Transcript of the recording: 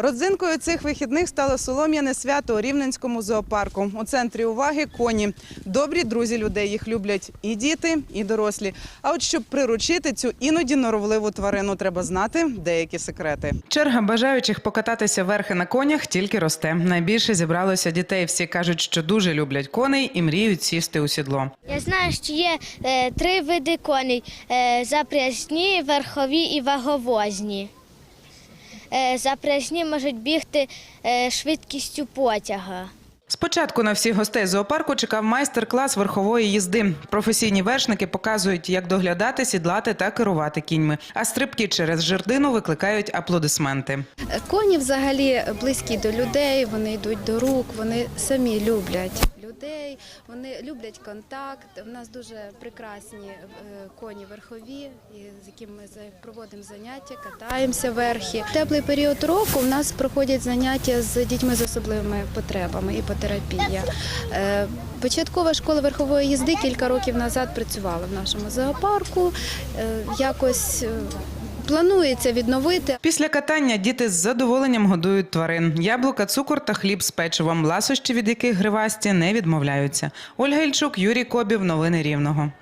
Родзинкою цих вихідних стало солом'яне свято у Рівненському зоопарку. У центрі уваги коні. Добрі друзі людей. Їх люблять і діти, і дорослі. А от щоб приручити цю іноді норовливу тварину, треба знати деякі секрети. Черга бажаючих покататися верхи на конях тільки росте. Найбільше зібралося дітей. Всі кажуть, що дуже люблять коней і мріють сісти у сідло. Я знаю, що є е, три види коней: е, запряжні, верхові і ваговозні. Е, запряжні можуть бігти е, швидкістю потяга. Спочатку на всіх гостей зоопарку чекав майстер-клас верхової їзди. Професійні вершники показують, як доглядати, сідлати та керувати кіньми. А стрибки через жердину викликають аплодисменти. Коні взагалі близькі до людей, вони йдуть до рук, вони самі люблять людей, вони люблять контакт. У нас дуже прекрасні е, коні верхові, з якими ми проводимо заняття, катаємося верхи. В теплий період року у нас проходять заняття з дітьми з особливими потребами, іпотерапія. Е, Початкова школа верхової їзди кілька років назад працювала в нашому зоопарку. Е, Якось планується відновити. Після катання діти з задоволенням годують тварин. Яблука, цукор та хліб з печивом, ласощі від яких гривасті не відмовляються. Ольга Ільчук, Юрій Кобів. Новини Рівного.